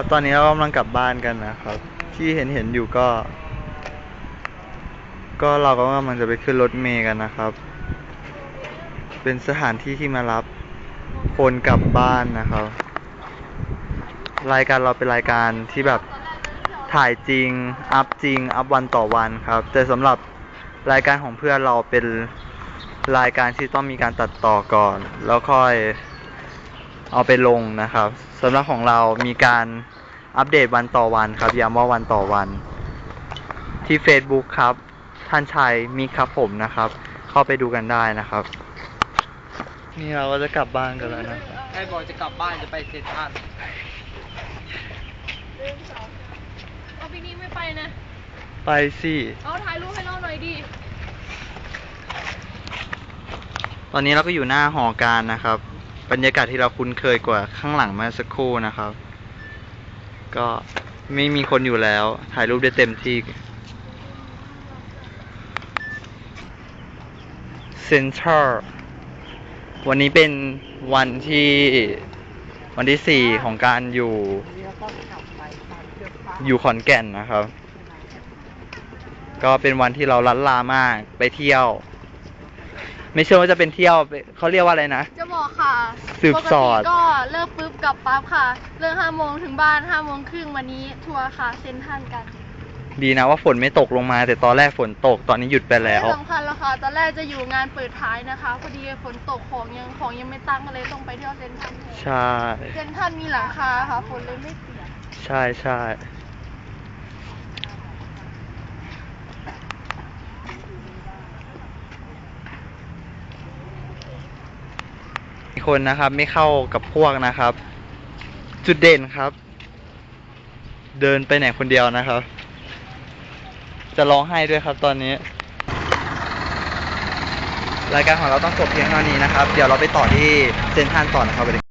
ครับตอนนี้เรากำลังกลับบ้านกันนะครับ ที่เห็นเห็นอยู่ก็ ก็เราก็กำลังจะไปขึ้นรถเมล์กันนะครับ เป็นสถานที่ที่มารับคนกลับบ้านนะครับ รายการเราเป็นรายการที่แบบถ่ายจริง อัพจริง อัพวันต่อวันครับ แต่สำหรับรายการของเพื่อนเราเป็นรายการที่ต้องมีการตัดต่อก่อน แล้วค่อย เอาไปลงนะครับสำหรับของเรามีการอัปเดตวันต่อวันครับย้ำว่าวันต่อวัน ที่ Facebook ครับ ท่านชัยมีครับผมนะครับ เข้าไปดูกันได้นะครับ นี่เราก็จะกลับบ้านกันแล้วนะครับไอ้บอกจะกลับบ้านจะไปเซนทรัลเอาปีนี้ไม่ไปนะ ไปสิ เอาถ่ายรูปให้เราหน่อยดิ ตอนนี้เราก็อยู่หน้าหอการนะครับ บรรยากาศที่เราคุ้นเคยกว่าข้างหลังมื่อสักครู่นะครับ ก็ไม่มีคนอยู่แล้ว ถ่ายรูปได้เต็มที่เซ็นทรัลวันนี้เป็นวันที่วันที่สี่ของการอยู่ อยู่ขอนแก่นนะครับ ก็เป็นวันที่เราลันลามากไปเที่ยว ไม่เชื่อว่าจะเป็นเที่ยวไปเขาเรียกว่าอะไรนะ จะบอกค่ะสืบสอด ปกติก็เลิกปุ๊บกลับปั๊บค่ะ เลิกห้าโมงถึงบ้านห้าโมงครึ่งวันนี้ทัวร์ค่ะเซ็นทรันกันดีนะว่าฝนไม่ตกลงมา แต่ตอนแรกฝนตกตอนนี้หยุดไปแล้ว ไม่สำคัญแล้วค่ะตอนแรกจะอยู่งานเปิดท้ายนะคะพอดีฝนตกของยังของยังไม่ตั้งก็เลยต้องไปเที่ยวเซ็นทรัลแทนใช่ เซ็นทรัลมีหลังคาค่ะฝนเลยไม่เปียก ใช่ใช่ คนนะครับ ไม่เข้ากับพวกนะครับ จุดเด่นครับ เดินไปไหนคนเดียวนะครับ จะร้องไห้ด้วยครับตอนนี้ รายการของเราต้องจบเพียงเท่านี้นะครับ เดี๋ยวเราไปต่อที่เซนทันต่อนะครับ